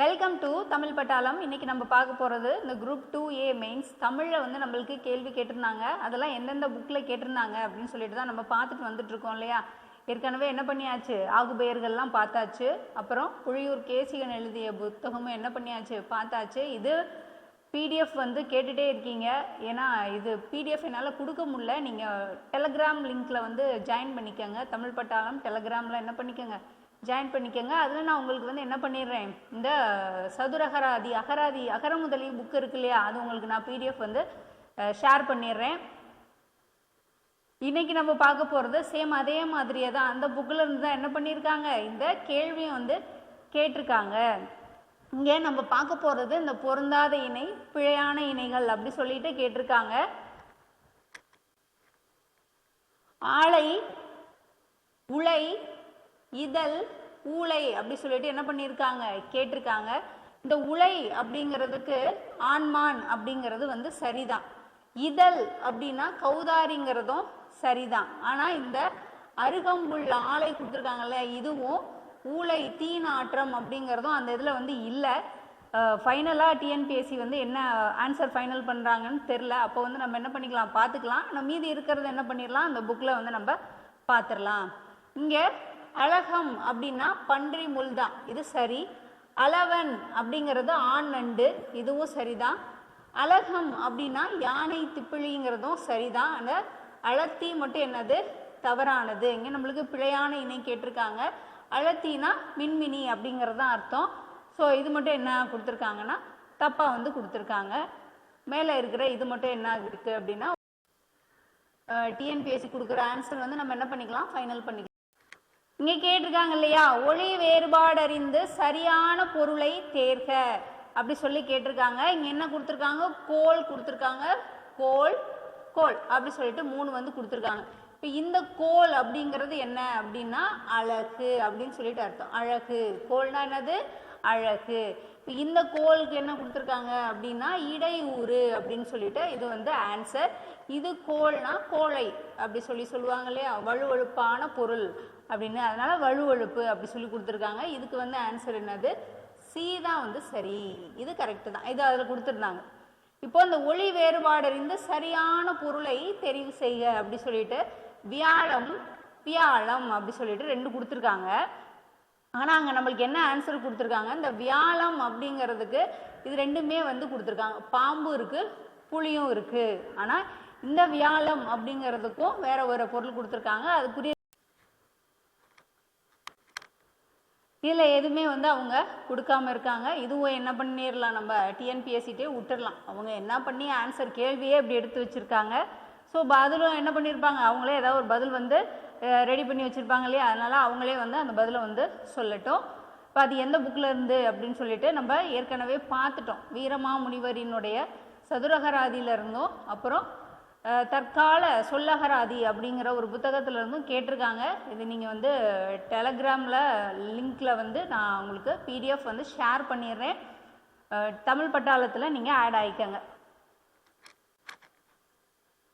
Welcome to Tamil பட்டாளம் இன்னைக்கு நம்ம பார்க்க போகிறது இந்த குரூப் டூ ஏ மெயின்ஸ் தமிழில் வந்து நம்மளுக்கு கேள்வி கேட்டிருந்தாங்க. அதெல்லாம் எந்தெந்த புக்கில் கேட்டிருந்தாங்க அப்படின்னு சொல்லிட்டு தான் நம்ம பார்த்துட்டு வந்துட்டுருக்கோம் இல்லையா? ஏற்கனவே என்ன பண்ணியாச்சு? ஆகுபெயர்கள்லாம் பார்த்தாச்சு. அப்புறம் புழியூர் கேசிகன் எழுதிய புத்தகமும் என்ன பண்ணியாச்சு? பார்த்தாச்சு. இது பிடிஎஃப் வந்து கேட்டுகிட்டே இருக்கீங்க. ஏன்னா இது பிடிஎஃப் என்னால் கொடுக்க முடியல. நீங்கள் டெலகிராம் லிங்க்கில் வந்து ஜாயின் பண்ணிக்கோங்க. தமிழ் பட்டாளம் டெலகிராமில் என்ன பண்ணிக்கோங்க? ஜாயின் பண்ணிக்கோங்க. அதில் நான் உங்களுக்கு வந்து என்ன பண்ணிடுறேன்? இந்த சதுரகராதி அகராதி அகர முதலி புக் இருக்கு இல்லையா? அது உங்களுக்கு நான் பிடிஎஃப் வந்து ஷேர் பண்ணிடுறேன். இன்னைக்கு நம்ம பார்க்க போகிறது சேம் அதே மாதிரியே தான். அந்த புக்கில் இருந்து தான் என்ன பண்ணியிருக்காங்க இந்த கேள்வியும் வந்து கேட்டிருக்காங்க. இங்கே நம்ம பார்க்க போகிறது இந்த பொருந்தாத இணை பிழையான இணைகள் அப்படி சொல்லிட்டு கேட்டிருக்காங்க. ஆளை உலை இதழ் ஊளை அப்படி சொல்லிட்டு என்ன பண்ணியிருக்காங்க? கேட்டிருக்காங்க. இந்த உலை அப்படிங்கிறதுக்கு ஆண்மான் அப்படிங்கிறது வந்து சரிதான். இதழ் அப்படின்னா கௌதாரிங்கிறதும் சரிதான். ஆனால் இந்த அருகம்புல் ஆலை கொடுத்துருக்காங்கல்ல இதுவும் ஊளை தீநாற்றம் அப்படிங்கிறதும் அந்த இதில் வந்து இல்லை. ஃபைனலாக டிஎன்பிஎஸ்சி வந்து என்ன ஆன்சர் ஃபைனல் பண்ணுறாங்கன்னு தெரில. அப்போ வந்து நம்ம என்ன பண்ணிக்கலாம் பார்த்துக்கலாம். நம்ம மீதி இருக்கிறத என்ன பண்ணிடலாம்? அந்த புக்கில் வந்து நம்ம பார்த்துடலாம். இங்கே அழகம் அப்படின்னா பன்றி முள் தான். இது சரி. அளவன் அப்படிங்கிறது ஆண் நண்டு இதுவும் சரிதான். அழகம் அப்படின்னா யானை திப்பிழிங்கிறதும் சரிதான். அந்த அழத்தி மட்டும் என்னது? தவறானது. இங்கே நம்மளுக்கு பிழையான இணை கேட்டிருக்காங்க. அழத்தினா மின்மினி அப்படிங்கிறது தான் அர்த்தம். ஸோ இது மட்டும் என்ன கொடுத்துருக்காங்கன்னா தப்பாக வந்து கொடுத்துருக்காங்க. மேலே இருக்கிற இது மட்டும் என்ன இருக்குது அப்படின்னா டிஎன்பிஎஸ்சி கொடுக்குற ஆன்சர் வந்து நம்ம என்ன பண்ணிக்கலாம்? ஃபைனல் பண்ணிக்கலாம். இங்கே கேட்டிருக்காங்க இல்லையா? ஒளி வேறுபாடு அறிந்து சரியான பொருளை தேர்க. அப்படி சொல்லி கேட்டிருக்காங்க. இங்கே என்ன கொடுத்துருக்காங்க? கோல் கொடுத்துருக்காங்க. கோல் கோல். அப்படி சொல்லிட்டு மூணு வந்து கொடுத்துருக்காங்க. இப்போ இந்த கோல் அப்படிங்கிறது என்ன அப்படின்னா அழகு அப்படின்னு சொல்லிட்டு அர்த்தம். அழகு. கோல்னா என்னது? அழகு. இப்போ இந்த கோலுக்கு என்ன கொடுத்துருக்காங்க அப்படின்னா இடையூறு அப்படின்னு சொல்லிட்டு இது வந்து ஆன்சர் இது கோல்னா கோழை அப்படி சொல்லி சொல்லுவாங்க இல்லையா? வழுவழுப்பான பொருள். அப்படின்னு. அதனால வழுவழுப்பு அப்படி சொல்லி கொடுத்துருக்காங்க. இதுக்கு வந்து ஆன்சர் என்னது? சி தான் வந்து சரி. இது கரெக்டு தான். இது அதில் கொடுத்துருந்தாங்க. இப்போ இந்த ஒளி வேறுபாடு அறிந்து சரியான பொருளை தெரிவு செய்க அப்படி சொல்லிட்டு வியாழம் வியாழம் அப்படி சொல்லிட்டு ரெண்டு கொடுத்துருக்காங்க. ஆனால் அங்கே நம்மளுக்கு என்ன ஆன்சர் கொடுத்துருக்காங்க? இந்த வியாழம் அப்படிங்கிறதுக்கு இது ரெண்டுமே வந்து கொடுத்துருக்காங்க. பாம்பு இருக்குது புளியும் இருக்குது ஆனால் இந்த வியாழம் அப்படிங்கிறதுக்கும் வேற ஒரு பொருள் கொடுத்துருக்காங்க. அதுக்குரிய இதில் எதுவுமே வந்து அவங்க கொடுக்காம இருக்காங்க. இதுவும் என்ன பண்ணிடலாம் நம்ம டிஎன்பிஎஸ்சிட்டே விட்டுடலாம் அவங்க என்ன பண்ணி ஆன்சர் கேள்வியே இப்படி எடுத்து வச்சுருக்காங்க. ஸோ பதிலும் என்ன பண்ணியிருப்பாங்க அவங்களே ஏதாவது ஒரு பதில் வந்து ரெடி பண்ணி வச்சுருப்பாங்க இல்லையா? அதனால் அவங்களே வந்து அந்த பதிலை வந்து சொல்லட்டும். இப்போ அது எந்த புக்கில் இருந்து அப்படின்னு சொல்லிட்டு நம்ம ஏற்கனவே பார்த்துட்டோம். வீரமாமுனிவரினுடைய சதுரகராதியில இருந்தோம். அப்புறம் தற்கால சொல்லகராதி அப்படிங்கிற ஒரு புத்தகத்தில் இருந்தும் கேட்டிருக்காங்க. இது நீங்கள் வந்து டெலகிராமில் லிங்க்கில் வந்து நான் உங்களுக்கு பிடிஎஃப் வந்து ஷேர் பண்ணிடுறேன். தமிழ் பட்டாளத்தில் நீங்கள் ஆட் ஆகிக்கங்க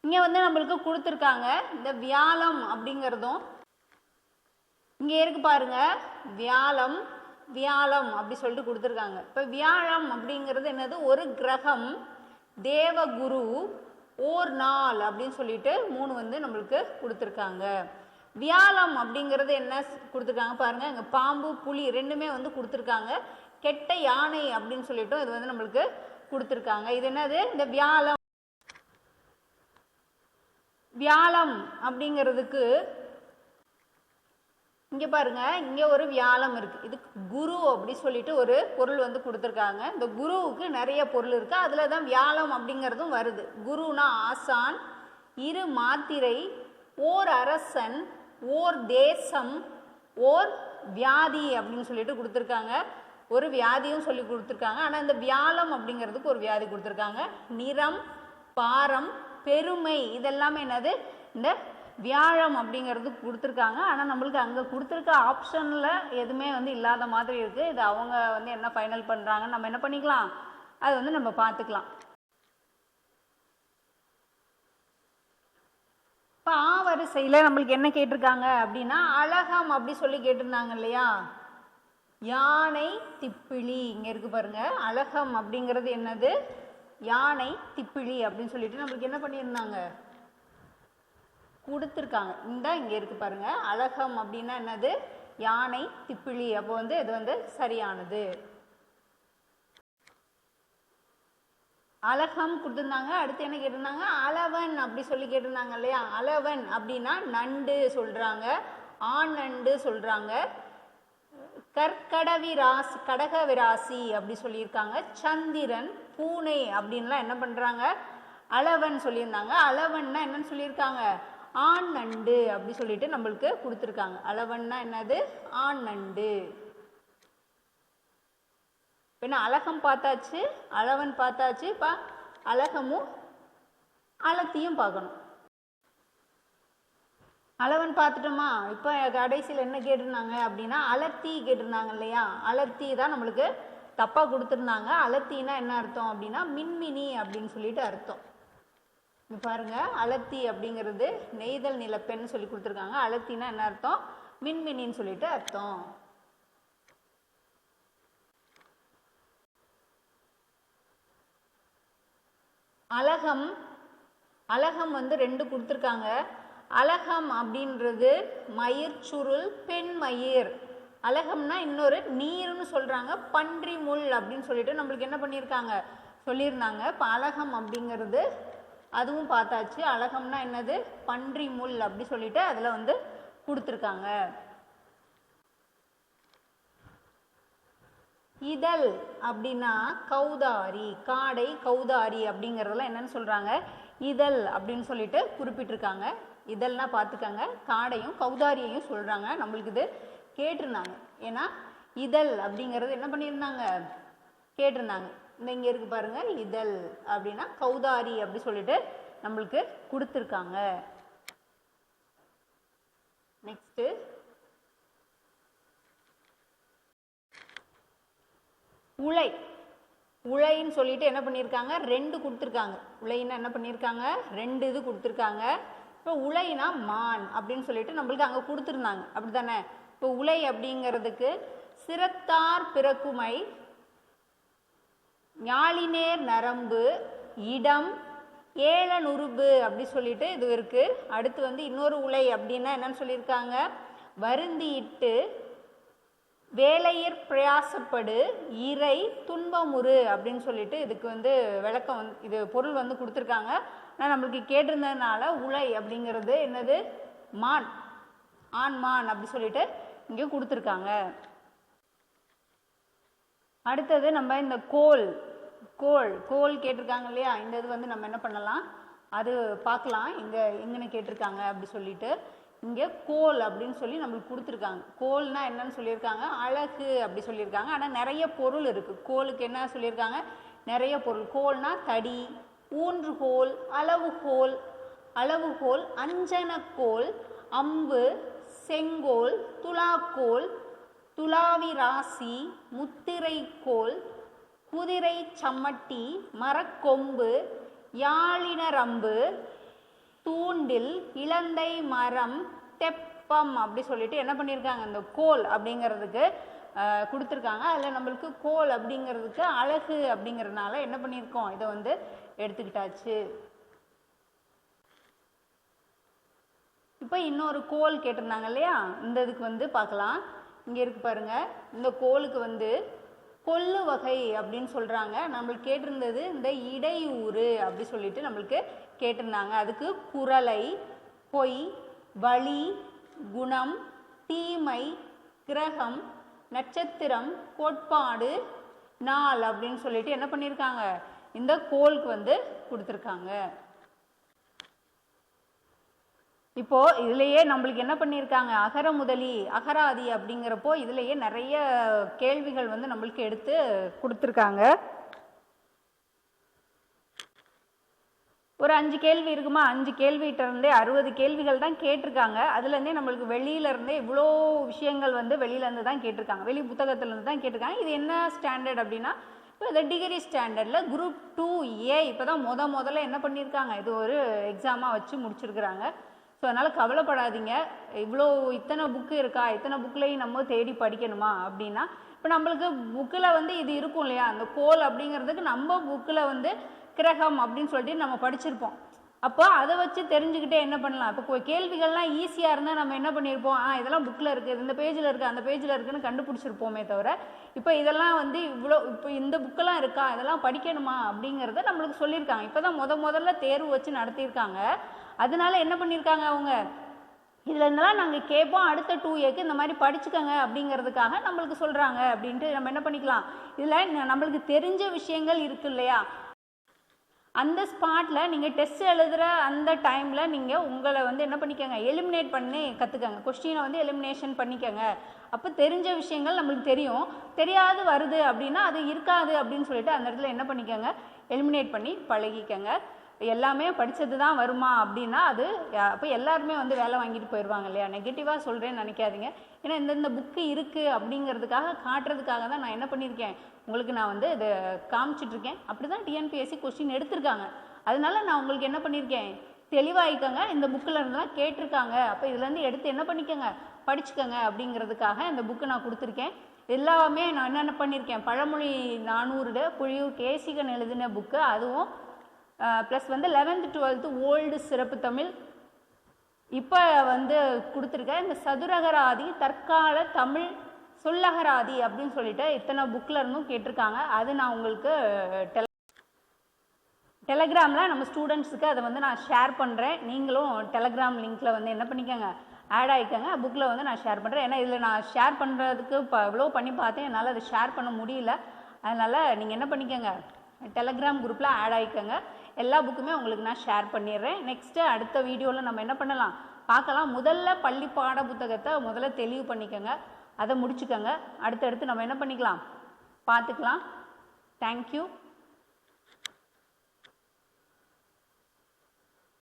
இங்கே வந்து நம்மளுக்கு கொடுத்துருக்காங்க இந்த வியாழம் அப்படிங்கிறதும். இங்கே இருக்கு பாருங்க வியாழம் வியாழம் அப்படி சொல்லிட்டு கொடுத்துருக்காங்க. இப்போ வியாழம் அப்படிங்கிறது என்னது? ஒரு கிரகம் தேவகுரு ஓர் நாள் அப்படின்னு சொல்லிட்டு மூணு வந்து நம்மளுக்கு கொடுத்துருக்காங்க. வியாழம் அப்படிங்கிறது என்ன கொடுத்துருக்காங்க பாருங்க. இங்கே பாம்பு புலி ரெண்டுமே வந்து கொடுத்துருக்காங்க. கெட்ட யானை அப்படின்னு சொல்லிட்டும் இது வந்து நம்மளுக்கு கொடுத்துருக்காங்க. இது என்னது? இந்த வியாழம். வியாழம் அப்படிங்கிறதுக்கு இங்கே பாருங்க இங்கே ஒரு வியாழம் இருக்கு. இது குரு அப்படி சொல்லிட்டு ஒரு பொருள் வந்து கொடுத்துருக்காங்க. இந்த குருவுக்கு நிறைய பொருள் இருக்கு. அதில் தான் வியாழம் அப்படிங்கிறதும் வருது. குருனா ஆசான் இரு மாத்திரை ஓர் அரசன் ஓர் தேசம் ஓர் வியாதி அப்படின்னு சொல்லிட்டு கொடுத்துருக்காங்க. ஒரு வியாதியும் சொல்லி கொடுத்துருக்காங்க. ஆனால் இந்த வியாழம் அப்படிங்கிறதுக்கு ஒரு வியாதி கொடுத்துருக்காங்க. நிறம் பாரம் பெருமை இதெல்லாமே என்னது? இந்த வியாழம் அப்படிங்கிறது கொடுத்துருக்காங்க. ஆனால் நம்மளுக்கு அங்கே கொடுத்துருக்க ஆப்ஷனில் எதுவுமே வந்து இல்லாத மாதிரி இருக்குது இது அவங்க வந்து என்ன ஃபைனல் பண்ணுறாங்கன்னு நம்ம என்ன பண்ணிக்கலாம்? அது வந்து நம்ம பார்த்துக்கலாம். இப்போ ஆ வரிசையில் நம்மளுக்கு என்ன கேட்டிருக்காங்க அப்படின்னா அழகம் அப்படி சொல்லி கேட்டிருந்தாங்க இல்லையா? யானை திப்பிலி இங்கே இருக்கு பாருங்க. அழகம் அப்படிங்கிறது என்னது? யானை திப்பிலி அப்படின்னு சொல்லிட்டு நம்மளுக்கு என்ன பண்ணியிருந்தாங்க? கொடுத்துருக்காங்க. இந்த இங்கே இருக்கு பாருங்க. அழகம் அப்படின்னா என்னது? யானை திப்பிலி. அப்போ வந்து இது வந்து சரியானது. அழகம் கொடுத்துருந்தாங்க. அடுத்து என்ன கேட்டிருந்தாங்க? அளவன் அப்படி சொல்லி கேட்டிருந்தாங்க இல்லையா? அளவன் அப்படின்னா நண்டு சொல்றாங்க. ஆண் நண்டு சொல்றாங்க. கற்கடவி ராசி கடக விராசி அப்படி சொல்லியிருக்காங்க. சந்திரன் பூனை அப்படின்லாம் என்ன பண்றாங்க? அளவன் சொல்லியிருந்தாங்க. அளவன்னா என்னன்னு சொல்லியிருக்காங்க? ஆண் நண்டு அப்படி சொல்லிட்டு நம்மளுக்கு கொடுத்துருக்காங்க. அளவன்னா என்னது? ஆண் நண்டு. இப்போ அழகம் பார்த்தாச்சு? அளவன் பார்த்தாச்சு. இப்போ அழகமும் அலத்தியும் பார்க்கணும். அளவன் பார்த்துட்டோமா? இப்போ கடைசியில் என்ன கேட்டிருந்தாங்க அப்படின்னா அலத்தி கேட்டிருந்தாங்க இல்லையா? அலத்தி தான் நம்மளுக்கு தப்பாக கொடுத்துருந்தாங்க. அலத்தினா என்ன அர்த்தம் அப்படின்னா மின்மினி அப்படின்னு சொல்லிட்டு அர்த்தம். பாருங்க அலத்தி அப்படிங்கிறது நெய்தல் நிலப்பெண் சொல்லி கொடுத்துருக்காங்க. அலத்தினா என்ன அர்த்தம்? மின்மினின்னு சொல்லிட்டு அர்த்தம். அழகம் அழகம் வந்து ரெண்டு கொடுத்துருக்காங்க. அழகம் அப்படின்றது மயிர் சுருள் பெண் மயிர். அழகம்னா இன்னொரு நீர்னு சொல்கிறாங்க பன்றி முள் அப்படின்னு சொல்லிட்டு நம்மளுக்கு என்ன பண்ணியிருக்காங்க? சொல்லியிருந்தாங்க. இப்போ அழகம் அப்படிங்கிறது அதுவும் பார்த்தாச்சு. அழகம்னா என்னது? பன்றி முள் அப்படி சொல்லிட்டு அதில் வந்து கொடுத்துருக்காங்க. இதழ் அப்படின்னா கௌதாரி காடை கௌதாரி அப்படிங்கிறதெல்லாம் என்னன்னு சொல்கிறாங்க இதழ் அப்படின்னு சொல்லிட்டு குறிப்பிட்டிருக்காங்க. இதழ்னா பார்த்துக்கங்க. காடையும் கௌதாரியையும் சொல்கிறாங்க நம்மளுக்கு இது கேட்டிருந்தாங்க. ஏன்னா இதழ் அப்படிங்கிறது என்ன பண்ணியிருந்தாங்க? கேட்டிருந்தாங்க. இங்கே இருக்கு பாருங்கள் இதழ் அப்படின்னா கௌதாரி அப்படி சொல்லிட்டு நம்மளுக்கு கொடுத்துருக்காங்க. நெக்ஸ்ட்டு உலை உலைன்னு சொல்லிட்டு என்ன பண்ணியிருக்காங்க ரெண்டு கொடுத்துருக்காங்க. உலைன்னா என்ன பண்ணியிருக்காங்க ரெண்டு இது கொடுத்துருக்காங்க. இப்போ உலைனா மான் அப்படின்னு சொல்லிட்டு நம்மளுக்கு அங்கே கொடுத்துருந்தாங்க. அப்படி தானே இப்போ உலை அப்படிங்கிறதுக்கு சிரத்தார் பிறக்குமை ஞாலினேர் நரம்பு இடம் ஏழனுருபு அப்படி சொல்லிட்டு இது இருக்குது அடுத்து வந்து இன்னொரு உலை அப்படின்னா என்னன்னு சொல்லியிருக்காங்க? வருந்தியிட்டு வேலையிற் பிரயாசப்படு இறை துன்பமுறு அப்படின்னு சொல்லிட்டு இதுக்கு வந்து விளக்கம் வந்து இது பொருள் வந்து கொடுத்துருக்காங்க. ஆனால் நம்மளுக்கு கேட்டிருந்ததுனால உலை அப்படிங்கிறது என்னது? மான். ஆண் மான் அப்படி சொல்லிட்டு இங்கே கொடுத்துருக்காங்க. அடுத்தது நம்ம இந்த கோல். கோல் கோல் கேட்டிருக்காங்க இல்லையா? இந்த இது வந்து நம்ம என்ன பண்ணலாம்? அது பார்க்கலாம். இங்கே எங்கன்னு கேட்டிருக்காங்க அப்படி சொல்லிட்டு. இங்கே கோல் அப்படின்னு சொல்லி நம்மளுக்கு கொடுத்துருக்காங்க. கோல்னால் என்னன்னு சொல்லியிருக்காங்க? அழகு அப்படி சொல்லியிருக்காங்க. ஆனால் நிறைய பொருள் இருக்குது கோலுக்கு என்ன சொல்லியிருக்காங்க? நிறைய பொருள். கோல்னால் தடி ஊன்றுகோல் அளவுகோல் அளவுகோல் அஞ்சனக்கோல் அம்பு செங்கோல் துலாக்கோல் துலாவி ராசி முத்திரைக்கோல் குதிரை சம்மட்டி மரக்கொம்பு யாழினரம்பு தூண்டில் இலந்தை மரம் தெப்பம் அப்படி சொல்லிட்டு என்ன பண்ணியிருக்காங்க? இந்த கோல் அப்படிங்கிறதுக்கு கொடுத்துருக்காங்க. அதில் நம்மளுக்கு கோல் அப்படிங்கிறதுக்கு அழகு அப்படிங்கிறதுனால என்ன பண்ணியிருக்கோம்? இதை வந்து எடுத்துக்கிட்டாச்சு. இப்போ இன்னொரு கோல் கேட்டிருந்தாங்க இல்லையா? இந்த இதுக்கு வந்து பார்க்கலாம். இங்கே இருக்கு பாருங்க. இந்த கோலுக்கு வந்து கொல்லு வகை அப்படின்னு சொல்கிறாங்க நம்மளுக்கு கேட்டிருந்தது இந்த இடையூறு அப்படி சொல்லிட்டு நம்மளுக்கு கேட்டிருந்தாங்க. அதுக்கு குரலை பொய் வழி குணம் தீமை கிரகம் நட்சத்திரம் கோட்பாடு நாள் அப்படின்னு சொல்லிட்டு என்ன பண்ணியிருக்காங்க? இந்த கோலுக்கு வந்து கொடுத்துருக்காங்க. இப்போ இதுலயே நம்மளுக்கு என்ன பண்ணியிருக்காங்க அகர முதலி அகராதி அப்படிங்கிறப்போ இதுலயே நிறைய கேள்விகள் வந்து நம்மளுக்கு எடுத்து கொடுத்துருக்காங்க. ஒரு அஞ்சு கேள்வி இருக்குமா? அஞ்சு கேள்விகிட்ட இருந்தே அறுபது கேள்விகள் தான் கேட்டிருக்காங்க. அதுலேருந்தே நம்மளுக்கு வெளியில இருந்தே இவ்வளோ விஷயங்கள் வந்து வெளியிலேருந்து தான் கேட்டிருக்காங்க. வெளி புத்தகத்துலேருந்து தான் கேட்டிருக்காங்க. இது என்ன ஸ்டாண்டர்ட் அப்படின்னா இப்போ இந்த டிகிரி ஸ்டாண்டர்டில் குரூப் டூ ஏ இப்போ தான் முத முதல்ல என்ன பண்ணியிருக்காங்க இது ஒரு எக்ஸாமாக வச்சு முடிச்சிருக்கிறாங்க. ஸோ அதனால் கவலைப்படாதீங்க. இவ்வளோ இத்தனை புக்கு இருக்கா? இத்தனை புக்லேயும் நம்ம தேடி படிக்கணுமா? அப்படின்னா இப்போ நம்மளுக்கு புக்கில் வந்து இது இருக்கும் இல்லையா? அந்த கோல் அப்படிங்கிறதுக்கு நம்ம புக்கில் வந்து கிரகம் அப்படின்னு சொல்லிட்டு நம்ம படிச்சிருப்போம். அப்போ அதை வச்சு தெரிஞ்சுக்கிட்டே என்ன பண்ணலாம்? இப்போ கேள்விகள்லாம் ஈஸியாக இருந்தால் நம்ம என்ன பண்ணியிருப்போம் ஆ இதெல்லாம் புக்கில் இருக்குது இந்த பேஜில் இருக்குது அந்த பேஜில் இருக்குன்னு கண்டுபிடிச்சிருப்போமே தவிர இப்போ இதெல்லாம் வந்து இவ்வளோ இப்போ இந்த புக்கெல்லாம் இருக்கா? இதெல்லாம் படிக்கணுமா? அப்படிங்கிறத நம்மளுக்கு சொல்லியிருக்காங்க. இப்போ தான் முத முதல்ல தேர்வு வச்சு நடத்தியிருக்காங்க. அதனால என்ன பண்ணியிருக்காங்க அவங்க? இதில் இருந்தெல்லாம் நாங்கள் கேட்போம் அடுத்த டூ இயர்க்கு இந்த மாதிரி படிச்சுக்கோங்க அப்படிங்கிறதுக்காக நம்மளுக்கு சொல்கிறாங்க அப்படின்ட்டு நம்ம என்ன பண்ணிக்கலாம்? இதில் நம்மளுக்கு தெரிஞ்ச விஷயங்கள் இருக்கு இல்லையா? அந்த ஸ்பாட்டில் நீங்கள் டெஸ்ட் எழுதுகிற அந்த டைமில் நீங்கள் உங்களை வந்து என்ன பண்ணிக்கோங்க? எலிமினேட் பண்ணி கற்றுக்கங்க கொஸ்டினை வந்து எலிமினேஷன் பண்ணிக்கோங்க. அப்போ தெரிஞ்ச விஷயங்கள் நம்மளுக்கு தெரியும். தெரியாது வருது அப்படின்னா அது இருக்காது அப்படின்னு சொல்லிட்டு அந்த இடத்துல என்ன பண்ணிக்கோங்க? எலிமினேட் பண்ணி பழகிக்கங்க. எல்லாமே படித்தது தான் வருமா அப்படின்னா அது அப்போ எல்லாருமே வந்து வேலை வாங்கிட்டு போயிடுவாங்க இல்லையா? நெகட்டிவாக சொல்கிறேன்னு நினைக்காதீங்க. ஏன்னா இந்தந்த புக்கு இருக்குது அப்படிங்கிறதுக்காக காட்டுறதுக்காக தான் நான் என்ன பண்ணியிருக்கேன்? உங்களுக்கு நான் வந்து இதை காமிச்சிட்ருக்கேன். அப்படி தான் டிஎன்பிஎஸ்சி கொஸ்டின் எடுத்திருக்காங்க. அதனால நான் உங்களுக்கு என்ன பண்ணியிருக்கேன்? தெளிவாகிக்கோங்க இந்த புக்கில் இருந்தெல்லாம் கேட்டிருக்காங்க. அப்போ இதுலேருந்து எடுத்து என்ன பண்ணிக்கோங்க? படிச்சுக்கோங்க அப்படிங்கிறதுக்காக இந்த புக்கு நான் கொடுத்துருக்கேன். எல்லாமே நான் என்னென்ன பண்ணியிருக்கேன்? பழமொழி நானூறு புழியூர் கேசிகன் எழுதின புக்கு அதுவும் ப்ளஸ் வந்து லெவன்த்து டுவெல்த்து ஓல்டு சிறப்பு தமிழ். இப்போ வந்து கொடுத்துருக்க இந்த சதுரகராதி தற்கால தமிழ் சொல்லகராதி அப்படின்னு சொல்லிட்டு இத்தனை புக்கில் இருந்தும் கேட்டிருக்காங்க. அது நான் உங்களுக்கு டெல டெலகிராமில் நம்ம ஸ்டூடெண்ட்ஸுக்கு அதை வந்து நான் ஷேர் பண்ணுறேன் நீங்களும் டெலகிராம் லிங்க்கில் வந்து என்ன பண்ணிக்கோங்க ஆட் ஆகிக்கோங்க புக்கில் வந்து நான் ஷேர் பண்ணுறேன் ஏன்னா இதில் நான் ஷேர் பண்ணுறதுக்கு இப்போ இவ்வளோ பண்ணி பார்த்தேன். என்னால் அதை ஷேர் பண்ண முடியல. அதனால் நீங்கள் என்ன பண்ணிக்கோங்க டெலகிராம் குரூப்பில் ஆட் ஆகிக்கோங்க எல்லா புக்குமே உங்களுக்கு நான் ஷேர் பண்ணிடுறேன். நெக்ஸ்ட்டு அடுத்த வீடியோவில் நம்ம என்ன பண்ணலாம்? பார்க்கலாம். முதல்ல பள்ளி பாட புத்தகத்தை முதல்ல தெளிவு பண்ணிக்கோங்க. அதை முடிச்சுக்கோங்க. அடுத்தடுத்து நம்ம என்ன பண்ணிக்கலாம்? பார்த்துக்கலாம். தேங்க்யூ